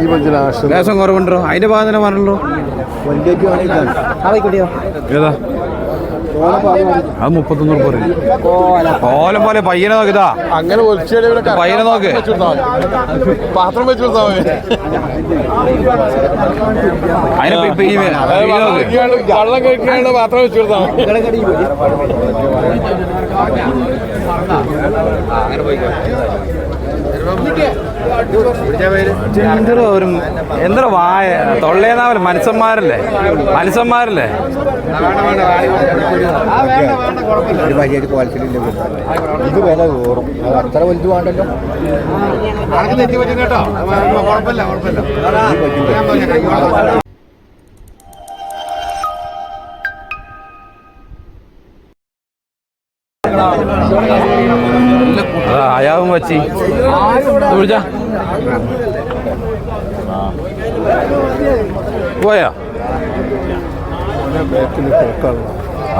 ഈ പഞ്ചിന് ലേശം കുറവുണ്ടോ? അതിന്റെ ഭാഗം തന്നെ പറഞ്ഞല്ലോ ഏതാ? അത് മുപ്പത്തൊന്ന് ഉറുപ്പ പറയും കോലം പോലെ പയ്യനെ നോക്കിതാ അങ്ങനെ പയ്യനെ നോക്ക്. പാത്രം വെച്ചു വെള്ളം പാത്രം വെച്ച് കൊടുത്താൽ മതി. എന്തൊരു ഒരു എന്തൊരു വായ. തൊള്ളേന്നാവല്ലേ മനുഷ്യന്മാരല്ലേ? മനുഷ്യന്മാരല്ലേ? ഒരു വലിയൊരു ഇത് വില കയറും അത് അത്ര വലുത് വേണ്ടല്ലോ അതാ അയാവും വച്ചി.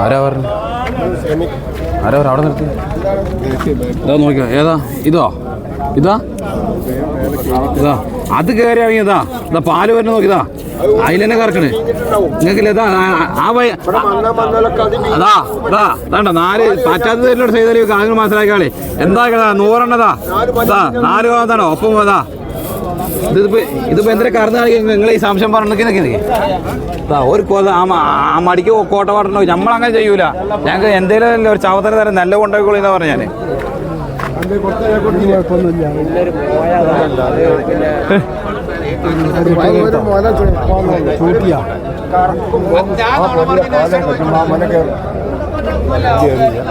ആരാ പറഞ്ഞു? ആരാ പറഞ്ഞു? അവിടെ നിർത്തി ഇതാ നോക്കിയോ ഏതാ? ഇതോ? ഇതാ? ഇതാ? അത് കയറിയാണെങ്കിൽ ഇതാ ഇതാ പാൽ വരുന്ന നോക്കി ഇതാ അതിലെന്നെ കറക്കണേ. നിങ്ങൾക്ക് ഇതാ ആ- അതാ ഇതാണ്ട നാല് പറ്റാത്തതിലോട്ട് ചെയ്താൽ കാങ്ങൾ മനസ്സിലാക്കാളെ എന്താ നൂറെണ്ണതാ? അതാ നാല് പോകാതാണോ ഒപ്പം പോതാ ഇതിപ്പോ ഇതിപ്പോ എന്തിനാ കറന്നാണെങ്കിൽ നിങ്ങൾ ഈ സംശയം പറഞ്ഞിരിക്കുന്നേ നിൽക്കി ഒരു കോത ആ മടിക്ക് കോട്ട പാടണോ നമ്മളങ്ങനെ ചെയ്യൂല. ഞങ്ങൾക്ക് എന്തേലും ഒരു ചവത്തര തരം നല്ല കൊണ്ടുപോയിക്കോളൂ എന്നാ പറഞ്ഞ ഞാൻ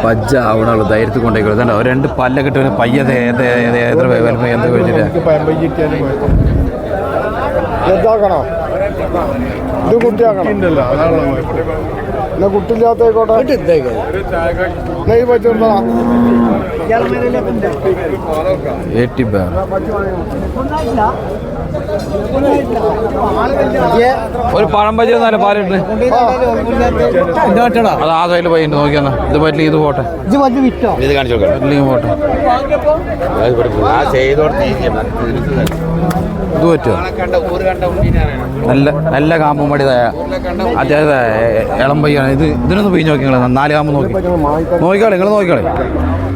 പജ്ജ അവിടെ ഉള്ളു ധൈര്യത്തിൽ കൊണ്ടേക്കോളൂ ഇതുണ്ടോ ഒരു രണ്ട് പല്ല കിട്ടുന്ന പയ്യത് ഏത് ഏത് എത്ര വലുപ്പം എന്ത് വെച്ചിട്ട് ഇത് കുട്ടിയാക്കണം. എന്നാ ബാർ ഒരു പഴം ബജി ഒന്നല്ല പാലിട്ട്. അത് ആ സൈഡിൽ പോയി നോക്കിയാ ഇത് പറ്റില്ല ഇത് പോട്ടെ. ഇത് കാണിച്ചു ഇല്ലെങ്കിൽ പോട്ടെ. ഇത് പറ്റുമോ നല്ല നല്ല കാമ്പും പടി അത്യാവശ്യം ഇളം പയ്യാണ്. ഇത് ഇതിനൊന്ന് പോയി നോക്കി നിങ്ങൾ നാല് കാമ്പ് നോക്കി. നോക്കിക്കോളെ നിങ്ങൾ നോക്കിക്കോളെ.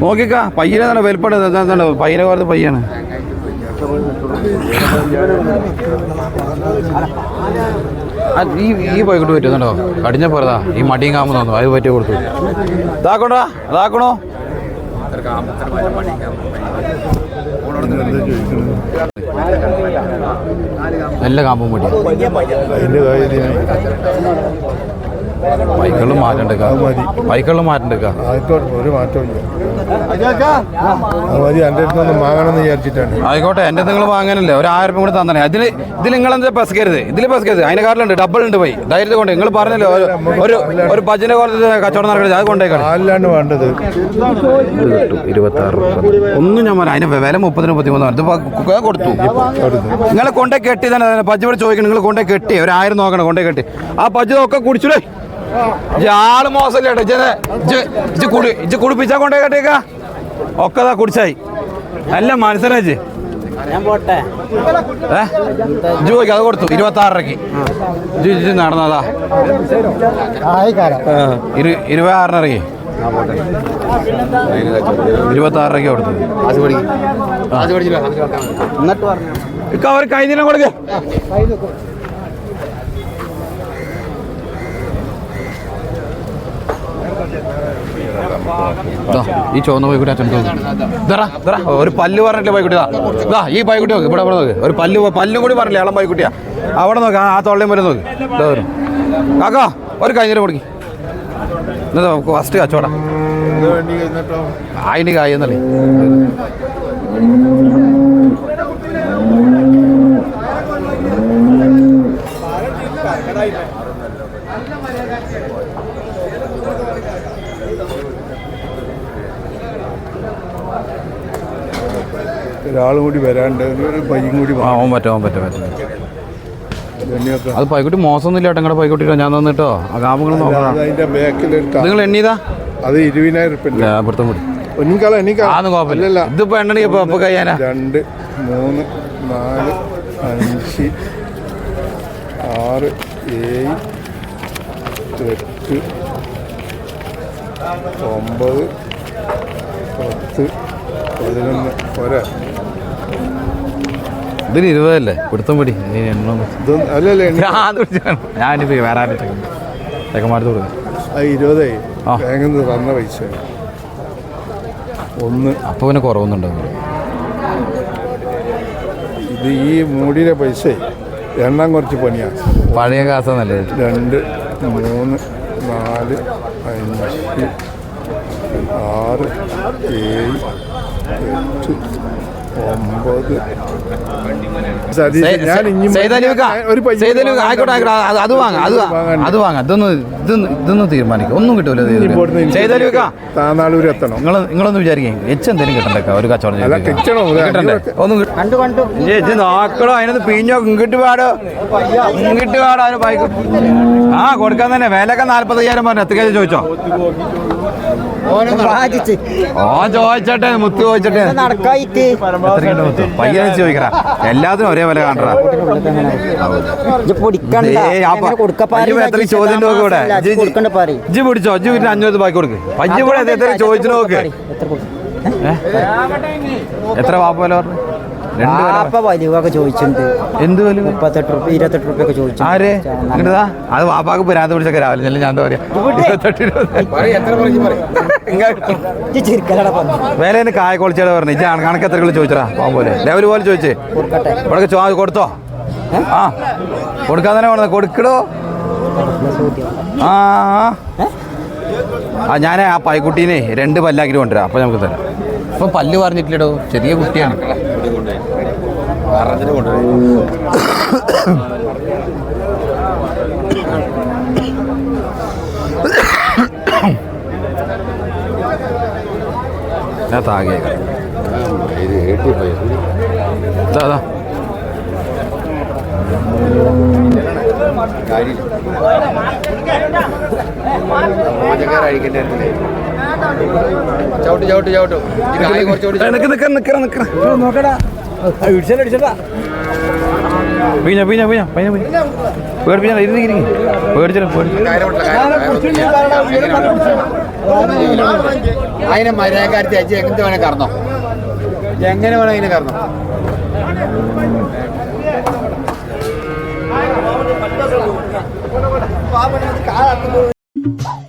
നോക്കിക്കാ പയ്യനെ തന്നെ വലിപ്പമുണ്ട് പയ്യനെ പോലത്തെ പയ്യാണ്. ഈ ഈ പോയിക്കോട്ട് പറ്റുന്നുണ്ടോ? കടിഞ്ഞ പോരതാ ഈ മടിയും കാമ്പ് തോന്നുന്നു അത് പറ്റി കൊടുത്തു. ഇതാക്കോടാ അതാക്കണോ നല്ല കാമ്പും മടി ബൈക്കുകളിൽ മാറ്റണ്ടേക്കാ ബൈക്കുകളിൽ മാറ്റണ്ടേക്കാ ഒരു മാറ്റമില്ല മതി എന്റെ അടുത്ത് നിന്ന് വാങ്ങണമെന്ന് വിചാരിച്ചിട്ടാണ്. ആയിക്കോട്ടെ എന്റെ നിങ്ങൾ വാങ്ങാനല്ലേ? ഒരു ആയിരം രൂപ കൂടി തന്നെ അതിൽ ഇതിൽ നിങ്ങൾ എന്താ പസ്കരുത്? ഇതിൽ പസ്കരുത്. അതിന്റെ കാറിലുണ്ട് ഡബിൾ ഉണ്ട് പോയി. ധൈര്യത്തിൽ കൊണ്ട്. നിങ്ങൾ പറഞ്ഞല്ലോ ഒരു ഒരു ഭജന കോലത്തിൽ കച്ചവടം നടക്കരുത്. അത് കൊണ്ടേക്കാണ്. വേണ്ടത്. ഒന്നും ഞാൻ പറയാം അതിന് വില മുപ്പതിന് മുപ്പത്തിമൂന്ന് ഇത് കൊടുത്തു. നിങ്ങളെ കൊണ്ടേ കെട്ടി തന്നെ പജ്ജ് ഇവിടെ ചോദിക്കണം നിങ്ങൾ കൊണ്ടേ കെട്ടി. ഒരു ആയിരം നോക്കണം കൊണ്ടേ കെട്ടി. ആ പജ്ജ് ഒക്കെ കുടിച്ചുടേ ആൾ മോശമല്ലേ കേട്ടോ ഇജ്ജ് കുടി ഇജ്ജ് കുടിപ്പിച്ചാ കൊണ്ടേ കേട്ടേക്ക ഒക്കെ താ കുടിച്ചായി. നല്ല മനസ്സിലായി പോയി അത് കൊടുത്തു. ഇരുപത്തി ആറരക്ക് ഇജ്ജ് നടന്നതാ. ഇരുപത് ഇരുപത്തി ആറിനിറങ്ങി ഇരുപത്തി ആറരക്ക് കൊടുത്തു. എന്നിട്ട് അവർ കൈനീലം കൊടുക്ക. ദാ, ഈ ചുവന്ന പോയിക്കുട്ടി അച്ഛൻ ഇതറാ ഇതറാ ഒരു പല്ല് പറഞ്ഞിട്ട് പോയിക്കുട്ടി ഇതാ ഈ പൈക്കുട്ടി നോക്ക് ഇവിടെ നോക്ക്. ഒരു പല്ല് പല്ലും കൂടി പറഞ്ഞില്ല ഇളം പൈക്കുട്ടിയാ? അവിടെ നോക്ക് ആ തൊള്ളയും വരെ നോക്ക്. ഇതാ വരും. കാക്കാ ഒരു കഴിഞ്ഞിട്ട് കൊടുക്കി എന്നിട്ട് നമുക്ക് ഫസ്റ്റ് കച്ചവടം. ഇത് അതിന് കായെന്നല്ലേ ഒരാളും കൂടി വരാണ്ട് ഒരു പയ്യും കൂടി ആ ഓൻ പറ്റും ഓൻ പറ്റും പറ്റും. അത് പൈക്കുട്ടി മോശമൊന്നുമില്ല ഏട്ടാ നിങ്ങളുടെ പൈക്കുട്ടിട്ടോ ഞാൻ തന്നിട്ടോ. നോക്കണം? ബാക്കിൽ നിങ്ങൾ എണ്ണീതാ അത് ഇരുപതിനായിരം ഉറുപ്പില്ല അപ്പുറത്തും കൂടി കുഴപ്പമില്ല. അല്ലല്ല. ഇതിപ്പോ എണ്ണണി ഇപ്പൊ ഇപ്പൊ കഴിയാനാ? രണ്ട് മൂന്ന് നാല് അഞ്ച് അഞ്ച് ആറ് ഏഴ് എട്ട് ഒമ്പത് പത്ത് പതിനൊന്ന് പോരാ ഇതിന് ഇരുപതല്ലേ? പിടുത്തം പിടി. ഞാനിപ്പോ വേറെ ആരും കൊടുക്കും. തന്ന പൈസ. ഒന്ന്. അപ്പോൾ പിന്നെ കുറവൊന്നുണ്ടാവും ഇത് ഈ മൂടിയുടെ പൈസ. എണ്ണം കുറച്ച് പണിയാ. പഴയ കാസ നല്ലത് രണ്ട് മൂന്ന് നാല് അഞ്ച് ആറ് ഏഴ് എട്ട് ഒമ്പത്. അത് വാങ്ങാം വാങ്ങാം ഇതൊന്നും തീരുമാനിക്കാം. ഒന്നും കിട്ടൂല എത്തണം. നിങ്ങൾ നിങ്ങളൊന്നും വിചാരിക്കും. എച്ച് എന്തെങ്കിലും കിട്ടണ്ടേ ഒരു കച്ചവടം കിട്ടണ്ടേ? ഒന്നും കണ്ടു കണ്ടു. ചേച്ചി നോക്കണോ അതിനകത്ത് പിഞ്ഞോ ഇങ്ങിട്ട് പാടോ ഇങ്ങിട്ട് പാടോ അതിന് ബൈക്ക്. ആ കൊടുക്കാൻ തന്നെ. വിലയൊക്കെ നാല്പത്തയ്യായിരം പറഞ്ഞു. എത്ര ചോദിച്ചോ? വാദിച്ച് ഓ ചോദിച്ചട്ടെ മുത്ത് ചോദിച്ചട്ടെ. നടക്കായിട്ട്. പയ്യനെ ചോദിക്കറ എല്ലാത്തിനും ഒരേ വില കാണാ ഇത് പൊടിക്കണ്ട. ഏയ് ആ പ- എങ്ങനെ കൊടുക്കപ്പാരി എത്ര ചോദ്യം ഇജ്ജ് പിടിച്ചോ? അജ്ജ് വീട്ടിൽ അഞ്ഞൂറ് ബാക്കി കൊടുക്ക്. പയ്യ കൂടെ എത്ര ചോദിച്ചു നോക്ക്. എത്ര വാപ്പ വില പറഞ്ഞു? വലിയൊക്കെ ചോദിച്ചിട്ടുണ്ട്. എന്ത് വില? മുപ്പത്തെട്ട് റുപ്യ ഇരുപത്തെട്ട് റുപ്യ ഒക്കെ ചോദിച്ചു ആര് അത് വാപ്പാക്ക് പിരാന്ത് പിടിച്ചൊക്കെ രാവിലെ. ചെല്ലും ഞാൻ എന്താ പറയാ? കായ കൊളിച്ചാട് പറഞ്ഞു. കണക്ക് എത്ര കിലോ ചോദിച്ചടാ പോലെ. ലെവൽ പോലെ ചോദിച്ചേ. കൊടുക്കട്ടെ. ഇവിടെ ചോ കൊടുത്തോ? ആ. കൊടുക്കാൻ തന്നെ വേണം? കൊടുക്കടോ. ആ ആ ഞാൻ ആ പൈക്കുട്ടീനെ രണ്ട് പല്ലാക്കിട്ട് കൊണ്ടുവരാം. അപ്പൊ നമുക്ക് തരാം. ഇപ്പൊ പല്ല് പറഞ്ഞിട്ടില്ലടോ. ചെറിയ കുട്ടിയാണ്. ഞാൻ താകെ ഇതാ ഇതാ. ചവിട്ട് ചവിട്ട് ചവിട്ട്. നിക്കറ നിക്കറ നിക്കറ ഏ, നിക്ക് നിക്ക് വീണ വീണ പീഞ്ഞ പീഞ്ഞ പീഞ്ഞ പേടിപ്പിഞ്ഞ ഇരുന്ന് ഇരിക്കും പേടിച്ചില്ല അതിനെ മര്യാദക്കാരത്തി അച്ഛൻ എങ്ങനെ വേണേ കറന്നോ. എങ്ങനെ വേണേ അതിനെ കറന്നോ. പാപ്പ